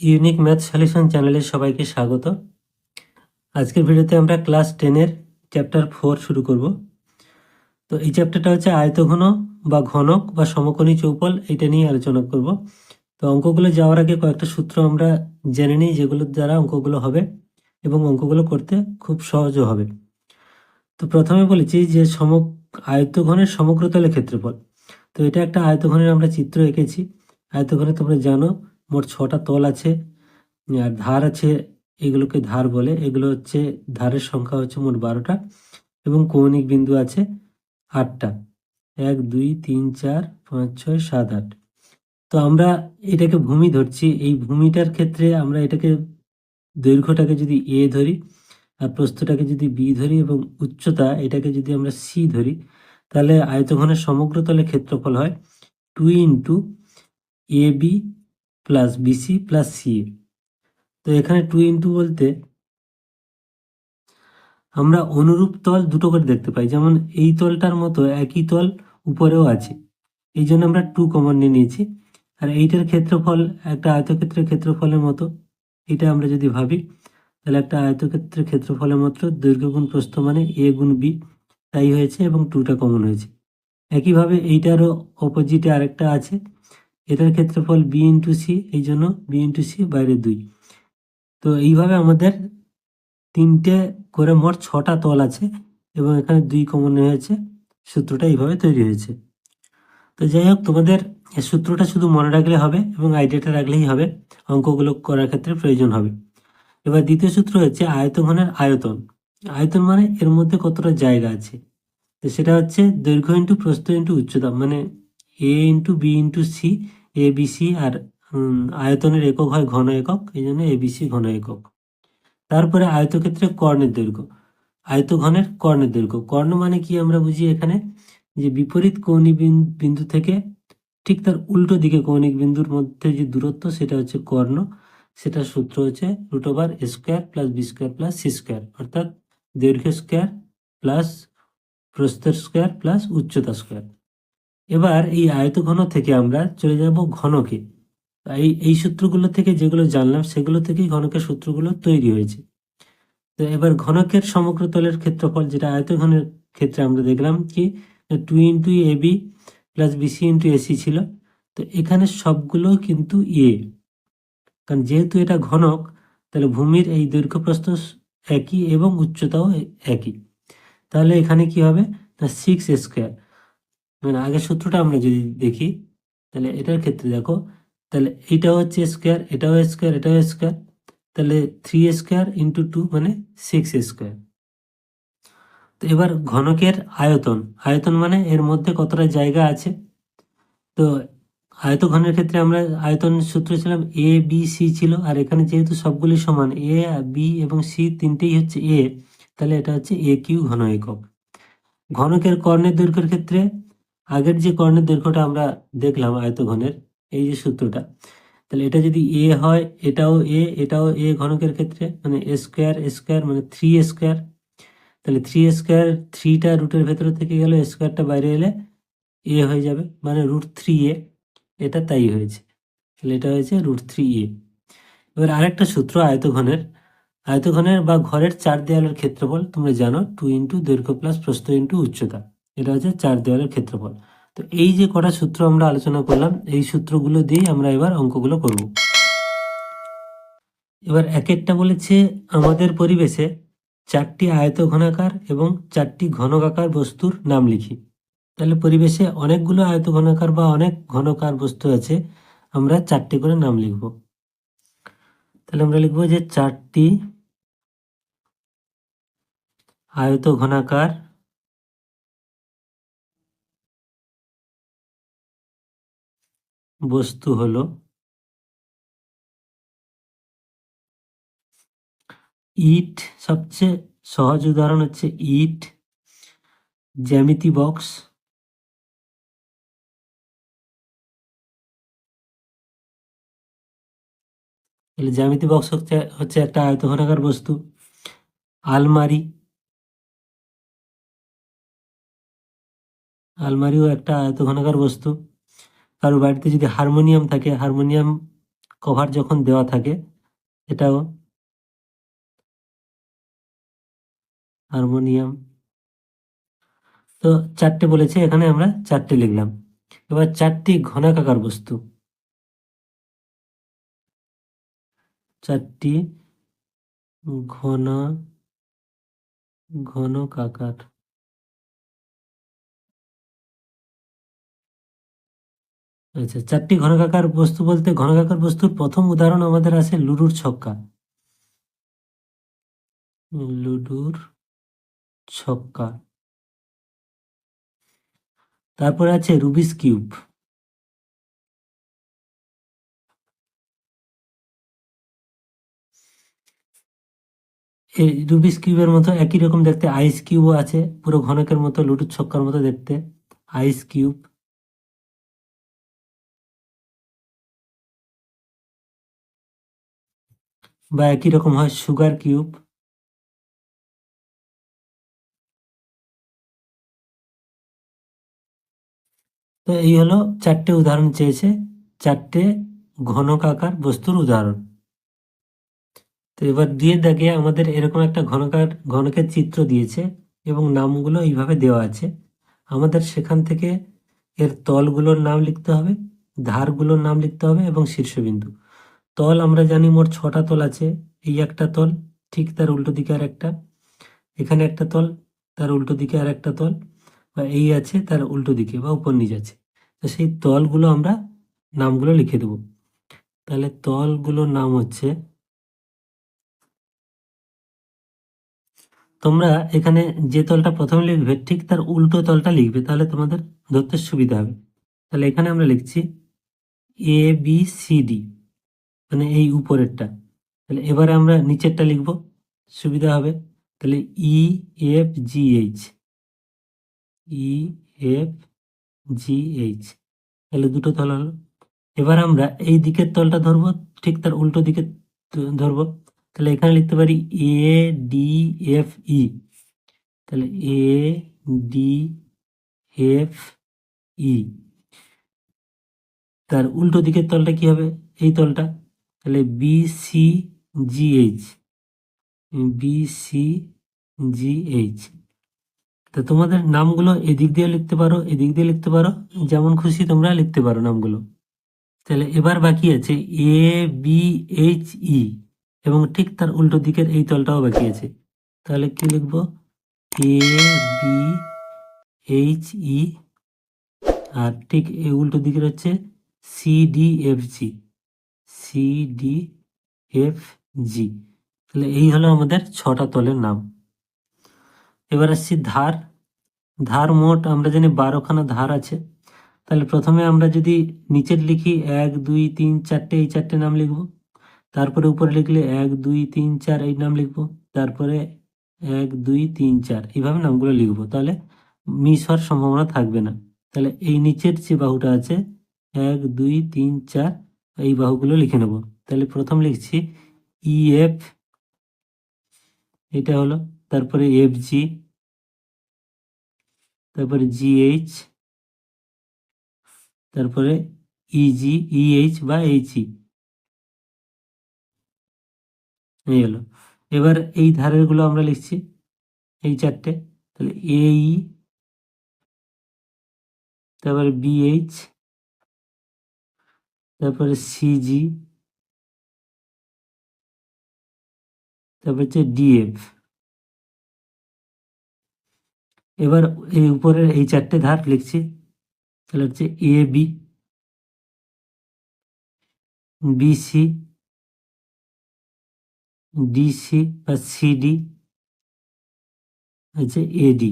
Unique math solution চ্যানেলে সবাইকে স্বাগত। আজকের ভিডিওতে আমরা ক্লাস টেনের চ্যাপ্টার ফোর শুরু করব। তো এই চ্যাপ্টারটা হচ্ছে আয়তঘন বা ঘনক বা সমকোণী চৌপল এটা নিয়ে আলোচনা করব। তো অঙ্কগুলো যাওয়ার আগে কয়েকটা সূত্র আমরা জেনে নিই যেগুলোর দ্বারা অঙ্কগুলো হবে এবং অঙ্কগুলো করতে খুব সহজও হবে। তো প্রথমে বলেছি যে সম আয়তঘনের সমগ্রতলের ক্ষেত্রফল। তো এটা একটা আয়তঘনের আমরা চিত্র এঁকেছি। আয়তঘনে তোমরা জানো মোট ছটা তল আছে, আর ধার আছে এগুলোকে ধার বলে। এগুলো হচ্ছে ধারের সংখ্যা হচ্ছে মোট বারোটা এবং কৌণিক বিন্দু আছে আটটা। এক, দুই, তিন, চার, পাঁচ, ছয়, সাত, আট। তো আমরা এটাকে ভূমি ধরছি। এই ভূমিটার ক্ষেত্রে আমরা এটাকে দৈর্ঘ্যটাকে যদি এ ধরি আর প্রস্থটাকে যদি বি ধরি এবং উচ্চতা এটাকে যদি আমরা সি ধরি, তাহলে আয়তঘনের সমগ্র তলের ক্ষেত্রফল হয় two into A B plus BC plus C তো এখানে টু ইন্টু বলতে আমরা অনুরূপ তল দুটো করে দেখতে পাই। যেমন এই তলটার মতো একই তল উপরেও আছে। এই জন্য আমরা টু কমন নিয়ে নিয়েছি। আর এইটার ক্ষেত্রফল একটা আয়তক্ষেত্রের ক্ষেত্রফলের মতো। এটা আমরা যদি ভাবি, তাহলে একটা আয়তক্ষেত্রের ক্ষেত্রফলের মতো দৈর্ঘ্য গুণ প্রস্থ মানে এ গুণ বি তাই হয়েছে এবং টুটা কমন হয়েছে। একইভাবে এইটারও অপোজিটে আরেকটা আছে। এটার ক্ষেত্রফল বি ইন্টু সি এই জন্য বি ইন্টু সি বাইরে দুই। তো এইভাবে আমাদের তিনটে করে মোট ছটা তল আছে এবং এখানে দুই কমন হয়েছে, সূত্রটা এইভাবে তৈরি হয়েছে। তো যাই হোক, তোমাদের সূত্রটা শুধু মনে রাখলে হবে এবং আইডিয়াটা রাখলেই হবে, অঙ্কগুলো করার ক্ষেত্রে প্রয়োজন হবে। এবার দ্বিতীয় সূত্র হচ্ছে আয়তঘনের আয়তন। আয়তন মানে এর মধ্যে কতটা জায়গা আছে? তো সেটা হচ্ছে দৈর্ঘ্য ইন্টু প্রস্থ ইন্টু উচ্চতা মানে A into B into C A B C আর আয়তনের একক হয় ঘন একক এই জন্য এ বি সি ঘন একক। তারপরে আয়তক্ষেত্রে কর্ণের দৈর্ঘ্য। আয়তঘনের কর্ণের দৈর্ঘ্য। কর্ণ মানে কি আমরা বুঝি এখানে? যে বিপরীত কৌণিক বিন- বিন্দু থেকে ঠিক তার উল্টো দিকে কৌণিক বিন্দুর মধ্যে যে দূরত্ব, সেটা হচ্ছে কর্ণ। সেটা সূত্র হচ্ছে root over square plus B square plus C square অর্থাৎ দৈর্ঘ্য স্কোয়ার প্লাস প্রস্থের স্কোয়ার প্লাস উচ্চতা স্কোয়ার এবার এই আয়তঘন থেকে আমরা চলে যাব ঘনকে। এই এই সূত্রগুলো থেকে যেগুলো জানলাম, সেগুলো থেকেই ঘনকের সূত্রগুলো তৈরি হয়েছে। তো এবার ঘনকের সমগ্র তলের ক্ষেত্রফল, যেটা আয়তঘনের ক্ষেত্রে আমরা দেখলাম কি two into A B plus BC into AC ছিল। তো এখানে সবগুলো কিন্তু এ কারণ যেহেতু এটা ঘনক, তাহলে ভূমির এই দৈর্ঘ্য প্রস্থ একই এবং উচ্চতাও একই। তাহলে এখানে কি হবে? না সিক্স স্কোয়ার মানে আগের সূত্রটা আমরা যদি দেখি, তাহলে এটার ক্ষেত্রে দেখো, তাহলে এইটাও হচ্ছে স্কোয়ার এটাও স্কোয়ার এটাও স্কোয়ার তাহলে থ্রি স্কোয়ার ইন্টু টু মানে সিক্স স্কোয়ার তো এবার ঘনকের আয়তন আয়তন মানে এর মধ্যে কতটা জায়গা আছে? তো আয়তঘনের ক্ষেত্রে আমরা আয়তন সূত্র ছিলাম এ বি সি ছিল, আর এখানে যেহেতু সবগুলি সমান এ বি এবং সি তিনটেই হচ্ছে এ তাহলে এটা হচ্ছে এ কিউ ঘন একক। ঘনকের কর্ণের দৈর্ঘ্যের ক্ষেত্রে আগের যে কর্ণের দৈর্ঘ্যটা আমরা দেখলাম আয়তঘনের, এই যে সূত্রটা, তাহলে এটা যদি এ হয়, এটাও এ এটাও এ ঘনকের ক্ষেত্রে মানে স্কোয়ার স্কোয়ার মানে থ্রি স্কোয়ার, তাহলে থ্রি স্কোয়ার থ্রিটা রুটের ভেতরে থেকে গেলে স্কোয়ারটা বাইরে এলে এ হয়ে যাবে মানে রুট থ্রি এ, এটা তাই হয়েছে, তাহলে এটা হয়েছে রুট থ্রি এ। এবার আরেকটা সূত্র আয়তঘনের আয়তঘনের বা ঘরের চার দেওয়ালের ক্ষেত্রফল তোমরা জানো, টু ইন্টু দৈর্ঘ্য প্লাস প্রস্থ ইন্টু উচ্চতা। এটা হচ্ছে চার দেওয়ালের ক্ষেত্রফল। তো এই যে কটা সূত্র আমরা আলোচনা করলাম, এই সূত্রগুলো দিয়েই আমরা এবার অঙ্কগুলো করব। এবার এক একটা বলেছে, আমাদের পরিবেশে চারটি আয়তঘনাকার এবং চারটি ঘনকাকার বস্তুর নাম লিখি। তাহলে পরিবেশে অনেকগুলো আয়তঘনাকার বা অনেক ঘনকার বস্তু আছে, আমরা চারটি করে নাম লিখব। তাহলে আমরা লিখব যে চারটি আয়তঘনাকার বস্তু হলো ইট। সবচেয়ে সহজ উদাহরণ হচ্ছে ইট, জ্যামিতি বক্স, তাহলে জ্যামিতি বক্স হচ্ছে হচ্ছে একটা আয়তঘনাকার বস্তু। আলমারি, আলমারিও একটা আয়তঘনাকার বস্তু। কারও বাড়িতে যদি হারমোনিয়াম থাকে, হারমোনিয়াম কভার যখন দেওয়া থাকে, এটাও হারমোনিয়াম। তো চারটে বলেছে, এখানে আমরা চারটে লিখলাম। এবার চারটি ঘনাকাকার বস্তু। চারটি ঘন, ঘনকাকার। আচ্ছা চারটি ঘনকাকার বস্তু বলতে ঘনকাকার বস্তুর প্রথম উদাহরণ আমাদের আছে লুডুর ছক্কা। লুডুর ছক্কা। তারপরে আছে রুবিস কিউব। এই রুবিস কিউবের মতো একই রকম দেখতে, আইস কিউবও আছে, পুরো ঘনকের মতো লুডুর ছক্কার মতো দেখতে, আইস কিউব। বা একই রকম হয় সুগার কিউব? তো এই হলো চারটে উদাহরণ চেয়েছে, চারটে ঘনকাকার বস্তুর উদাহরণ। তো এবার দিয়ে দেখে আমাদের এরকম একটা ঘনকার, ঘনকের চিত্র দিয়েছে এবং নামগুলো এইভাবে দেওয়া আছে। আমাদের সেখান থেকে এর তলগুলোর নাম লিখতে হবে, ধারগুলোর নাম লিখতে হবে এবং শীর্ষবিন্দু। তল আমরা জানি মোট ছটা তল আছে। এই একটা তল, ঠিক তার উল্টো দিকে আর একটা। এখানে একটা তল, তার উল্টো দিকে আর একটা তল, বা এই আছে, তার উল্টো দিকে বা উপর নিচ আছে। তো সেই তলগুলো আমরা নামগুলো লিখে দেব। তাহলে তলগুলোর নাম হচ্ছে, তোমরা এখানে যে তলটা প্রথমে লিখবে, ঠিক তার উল্টো তলটা লিখবে, তাহলে তোমাদের ধরতে সুবিধা হবে। তাহলে এখানে আমরা লিখছি এ বি সি ডি মানে এই উপরেরটা। তাহলে এবারে আমরা নিচেরটা লিখব, সুবিধা হবে। তাহলে E F G H E F G H তাহলে দুটো তল হলো। এবার আমরা এই দিকের তলটা ধরবো, ঠিক তার উল্টো দিকে ধরবো। তাহলে এখানে লিখতে পারি এ ডি এফ ই তাহলে এ ডি এফ ই তার উল্টো দিকের তলটা কি হবে? এই তলটা। তাহলে B C G H B C G H তো তোমাদের নামগুলো এদিক দিয়ে লিখতে পারো, এদিক দিয়ে লিখতে পারো, যেমন খুশি তোমরা লিখতে পারো নামগুলো। তাহলে এবার বাকি আছে এ বি এইচ ই এবং ঠিক তার উল্টো দিকের এই তলটাও বাকি আছে। তাহলে কি লিখব? এ বি এইচ ই আর ঠিক এই উল্টো দিকের হচ্ছে C D F G C D F G তাহলে এই হলো আমাদের ছটা তলের নাম। এবার আসছি ধার। ধার মোট আমরা জানি বারোখানা ধার আছে। তাহলে প্রথমে আমরা যদি নিচের লিখি এক, দুই, তিন, চারটে, এই চারটে নাম লিখব। তারপরে উপরে লিখলে এক, দুই, তিন, চার, এই নাম লিখব। তারপরে এক, দুই, তিন, চার, এইভাবে নামগুলো লিখব। তাহলে মিস হওয়ার সম্ভাবনা থাকবে না। তাহলে এই নিচের যে বাহুটা আছে, এক, দুই, তিন, চার এই বাহুগুলো লিখে নেব। তাহলে প্রথম লিখছি ই এফ এটা হলো তারপরে এফ জি তারপরে জিএইচ তারপরে ইজি ইএইচ বা এইচই এই হলো। এবার এই ধারেরগুলো আমরা লিখছি, এই চারটে। তাহলে এই তারপরে বিএইচ তারপরে সিজি তারপর হচ্ছে ডিএফ এবার এই উপরের এই চারটে ধার লিখছি, তাহলে হচ্ছে এ বি বিসি ডিসি বা সিডি হচ্ছে এডি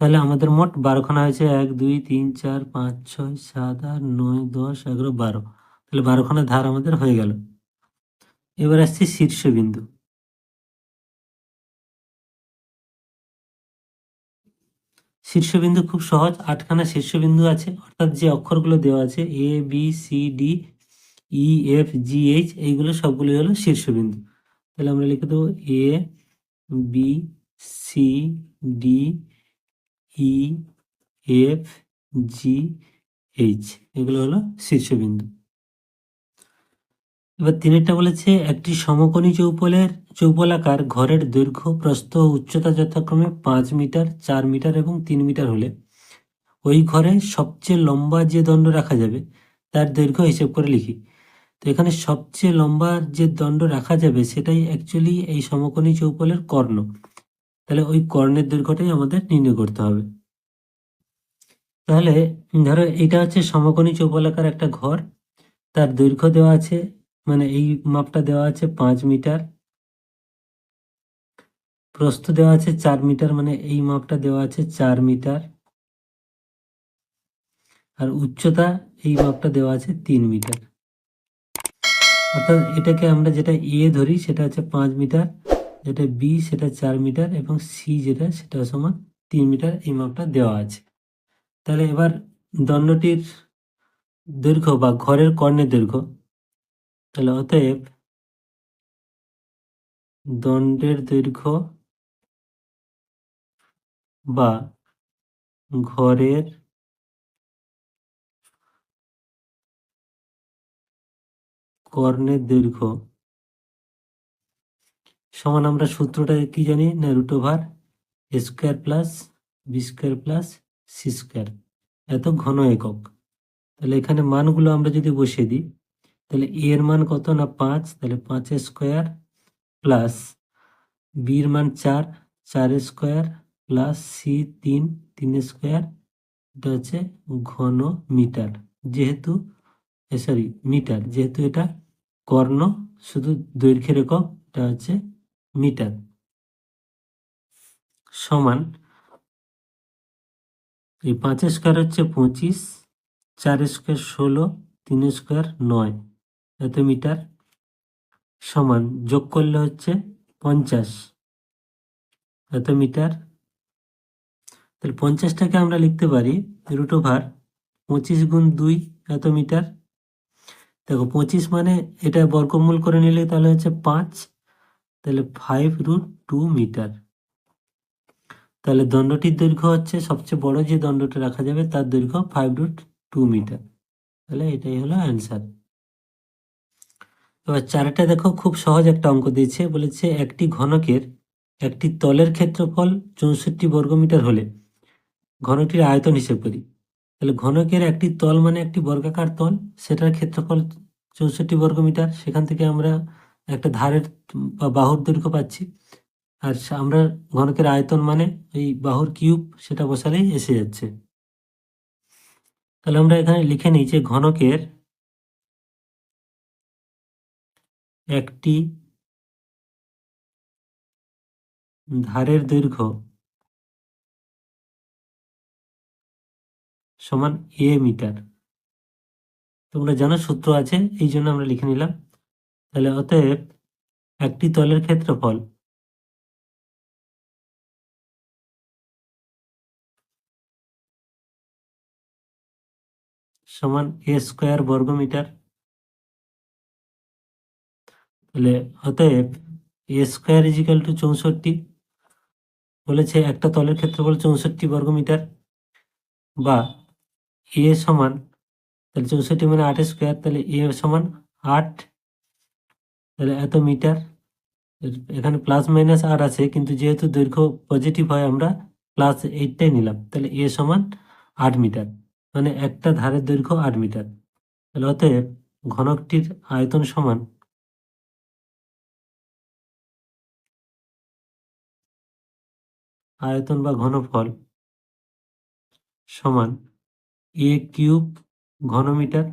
তাহলে আমাদের মোট বারোখানা হয়েছে, এক, দুই, তিন, চার, পাঁচ, ছয়, সাত, আট, নয়, দশ, এগারো, বারো। তাহলে বারোখানা ধার আমাদের হয়ে গেল। এবার আসছি শীর্ষবিন্দু। শীর্ষবিন্দু খুব সহজ, আটখানা শীর্ষবিন্দু আছে, অর্থাৎ যে অক্ষরগুলো দেওয়া আছে, A, B, C, D, E, F, G, H, এইগুলো সবগুলো হলো শীর্ষবিন্দু। তাহলে আমরা লিখে দেবো A, B, C, D E, F, G, H. এগুলো হলো শীর্ষবিন্দু। এবার তিনেরটা বলেছে, একটি সমকোণী চৌপলের চৌপলাকার ঘরের দৈর্ঘ্য, প্রস্থ ও উচ্চতা যথাক্রমে পাঁচ মিটার, চার মিটার এবং তিন মিটার হলে ওই ঘরে সবচেয়ে লম্বা যে দণ্ড রাখা যাবে, তার দৈর্ঘ্য হিসেব করে লিখি। তো এখানে সবচেয়ে লম্বা যে দণ্ড রাখা যাবে, সেটাই অ্যাকচুয়ালি এই সমকোণী চৌপলের কর্ণ। তাহলে ওই কর্ণের দৈর্ঘ্যটাই আমাদের নির্ণয় করতে হবে। তাহলে ধরো এটা হচ্ছে সমকোণী চৌপলাকার একটা ঘর, তার দৈর্ঘ্য দেওয়া আছে মানে এই মাপটা দেওয়া আছে পাঁচ মিটার, প্রস্থ দেওয়া আছে চার মিটার মানে এই মাপটা দেওয়া আছে চার মিটার, আর উচ্চতা এই মাপটা দেওয়া আছে তিন মিটার। অর্থাৎ এটাকে আমরা যেটা এ ধরি সেটা হচ্ছে পাঁচ মিটার যেটা বি সেটা চার মিটার এবং সি যেটা সেটা সমান তিন মিটার এই মাপটা দেওয়া আছে। তাহলে এবার দণ্ডটির দৈর্ঘ্য বা ঘরের কর্ণের দৈর্ঘ্য। তাহলে অতএব দণ্ডের দৈর্ঘ্য বা ঘরের কর্ণের দৈর্ঘ্য সমান আমরা সূত্রটা কি জানি? না root over square plus B square plus C square এত ঘন একক। তাহলে এখানে মানগুলো আমরা যদি বসিয়ে দিই, তাহলে এ এর মান কত না পাঁচ? তাহলে পাঁচের স্কোয়ার প্লাস বির মান চার। চারের স্কোয়ার প্লাস সি তিন। তিনের স্কোয়ার এটা হচ্ছে ঘন মিটার। যেহেতু সরি মিটার। যেহেতু এটা কর্ণ, শুধু দৈর্ঘ্যের একক, এটা হচ্ছে মিটার সমান এই পাঁচের স্কোয়ার হচ্ছে পঁচিশ, চার স্কোয়ার ষোলো, তিন স্কোয়ার নয়। এত মিটার সমান যোগ করলে হচ্ছে পঞ্চাশ। এত মিটার তাহলে পঞ্চাশটাকে আমরা লিখতে পারি, রুট ওভার পঁচিশ গুণ দুই, এত মিটার। দেখো পঁচিশ মানে এটা বর্গমূল করে নিলে তাহলে হচ্ছে পাঁচ তাহলে ফাইভ রুট টু মিটার তাহলে দণ্ডটির দৈর্ঘ্য হচ্ছে সবচেয়ে বড় যে দণ্ডটা রাখা যাবে তার দৈর্ঘ্য ফাইভ রুট টু মিটার তাহলে এটাই হলো অ্যান্সার এবার চারটা দেখো খুব সহজ একটা অঙ্ক দিয়েছে, বলেছে একটি ঘনকের একটি তলের ক্ষেত্রফল চৌষট্টি বর্গমিটার হলে ঘনকটির আয়তন হিসেব করি। তাহলে ঘনকের একটি তল মানে একটি বর্গাকার তল, সেটার ক্ষেত্রফল চৌষট্টি বর্গমিটার সেখান থেকে আমরা একটা ধারের বা বাহুর দৈর্ঘ্য পাচ্ছি। আর আমরা ঘনকের আয়তন মানে এই বাহুর কিউব সেটা বসালেই এসে যাচ্ছে। তাহলে আমরা এখানে লিখে নিই যে ঘনকের একটি ধারের দৈর্ঘ্য সমান এ মিটার। তোমরা জানো সূত্র আছে, এই জন্য আমরা লিখে নিলাম তাহলে অতএব একটি তলের ক্ষেত্রফল সমান এ স্কোয়ার বর্গমিটার। তাহলে অতএব এ স্কোয়ার ইজিক্যাল টু চৌষট্টি। বলেছে একটা তলের ক্ষেত্রফল চৌষট্টি বর্গমিটার বা এ সমান, তাহলে চৌষট্টি মানে আট স্কোয়ার তাহলে এ সমান আট তাহলে এত মিটার? এখানে প্লাস মাইনাস আট আছে, কিন্তু যেহেতু দৈর্ঘ্য পজিটিভ হয়, আমরা প্লাস এইটটাই নিলাম। তাহলে এ সমান আট মিটার মানে একটা ধারের দৈর্ঘ্য আট মিটার। তাহলে অতএব ঘনকটির আয়তন সমান আয়তন বা ঘনফল সমান এ কিউব ঘনমিটার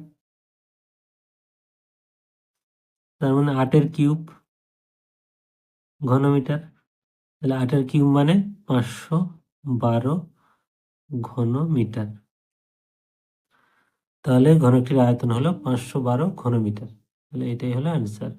তার মানে আটের কিউব ঘনমিটার। তাহলে আটের কিউব মানে পাঁচশো বারো ঘনমিটার। তাহলে ঘনটির আয়তন হলো পাঁচশো বারো ঘনমিটার। তাহলে এটাই হলো অ্যান্সার